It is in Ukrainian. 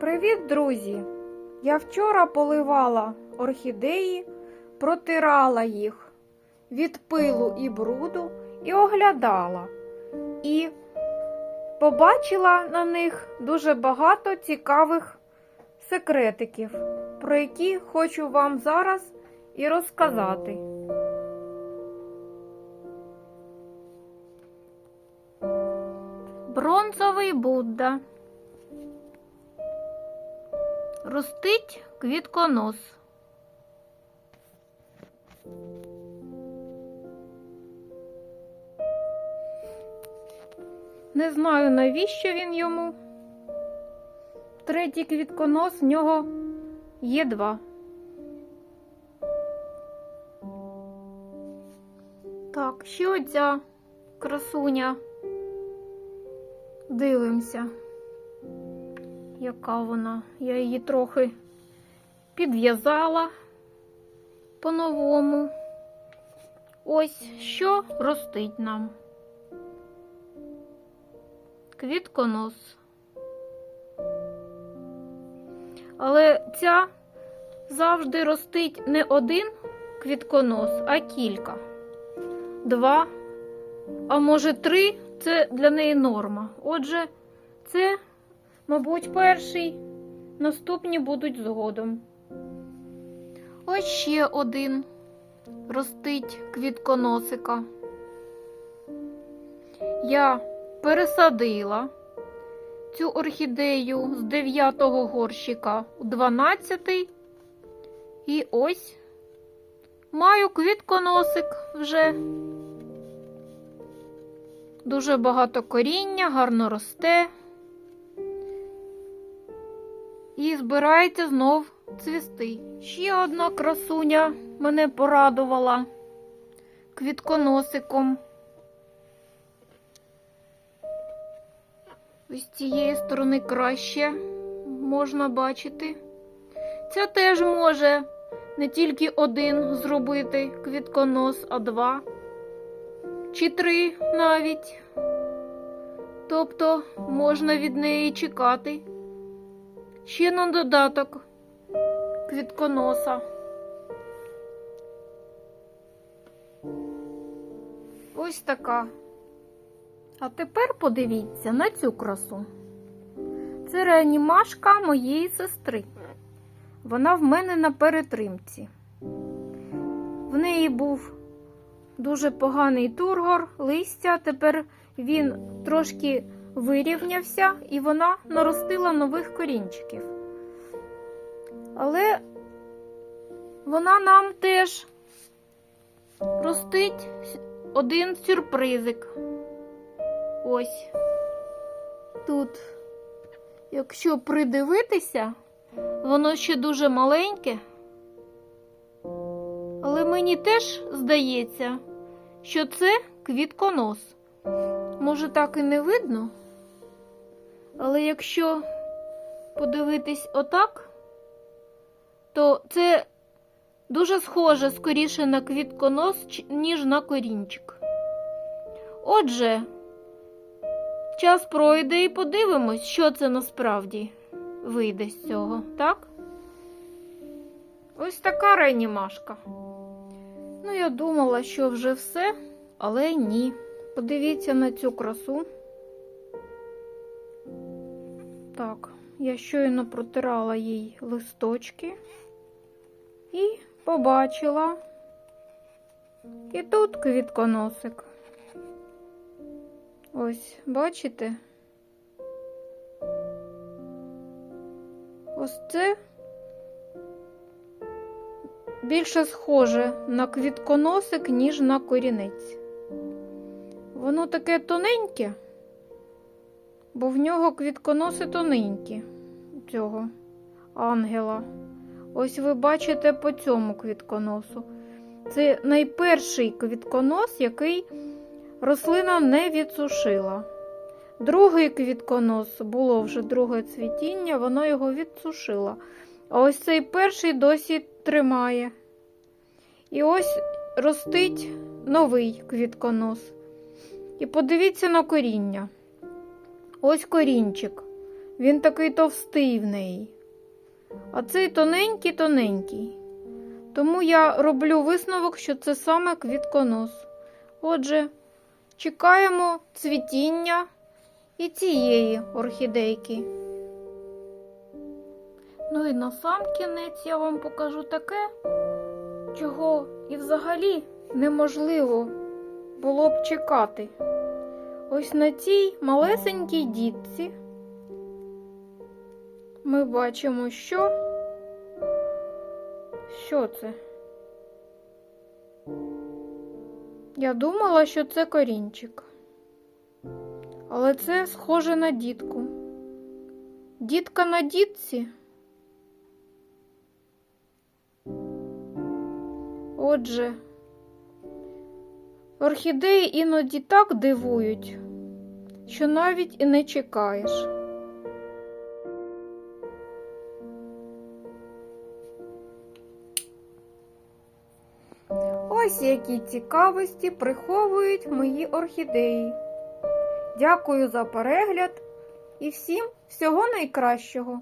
Привіт, друзі! Я вчора поливала орхідеї, протирала їх від пилу і бруду і оглядала. І побачила на них дуже багато цікавих секретиків, про які хочу вам зараз і розказати. Бронзовий Будда. Ростить квітконос. Не знаю, навіщо він йому. Третій квітконос в нього є два. Так, ще оця красуня. Дивимося яка вона. Я її трохи підв'язала по-новому. Ось що ростить нам. Квітконос. Але ця завжди ростить не один квітконос, а кілька. Два, а може три це для неї норма. Отже, це Мабуть, перший. Наступні будуть згодом. Ось ще один ростить квітконосика. Я пересадила цю орхідею з 9-го горщика у 12-й. І ось маю квітконосик вже. Дуже багато коріння, гарно росте і збирається знов цвісти. Ще одна красуня мене порадувала квітконосиком. Ось цієї сторони краще можна бачити. Ця теж може не тільки один зробити квітконос, а два чи три навіть. Тобто можна від неї чекати. Ще на додаток квітконоса. Ось така. А тепер подивіться на цю красу. Це реанімашка моєї сестри. Вона в мене на перетримці. В неї був дуже поганий тургор, листя. Тепер він трошки вирівнявся і вона наростила нових корінчиків. Але вона нам теж ростить один сюрпризик. Ось тут, якщо придивитися, воно ще дуже маленьке, але мені теж здається, що це квітконос. Може, так і не видно? Але якщо подивитись отак, то це дуже схоже скоріше на квітконос, ніж на корінчик. Отже, час пройде і подивимось, що це насправді вийде з цього, так? Ось така ренімашка. Ну, я думала, що вже все, але ні. Подивіться на цю красу. Так, я щойно протирала їй листочки і побачила. І тут квітконосик. Ось, бачите? Ось це більше схоже на квітконосик, ніж на корінець. Воно таке тоненьке бо в нього квітконоси тоненькі цього ангела. Ось ви бачите по цьому квітконосу. Це найперший квітконос, який рослина не відсушила. Другий квітконос було вже друге цвітіння, воно його відсушило. А ось цей перший досі тримає. І ось ростить новий квітконос. І подивіться на коріння. Ось корінчик. Він такий товстий в неї. А цей тоненький тоненький. Тому я роблю висновок, що це саме квітконос. Отже, чекаємо цвітіння і цієї орхідейки. Ну і на сам кінець я вам покажу таке, чого і взагалі неможливо було б чекати. Ось на цій малесенькій дітці ми бачимо, що. Що це? Я думала, що це корінчик. Але це схоже на дітку. Дітка на дітці. Отже, орхідеї іноді так дивують, що навіть і не чекаєш. Ось які цікавості приховують мої орхідеї. Дякую за перегляд і всім всього найкращого!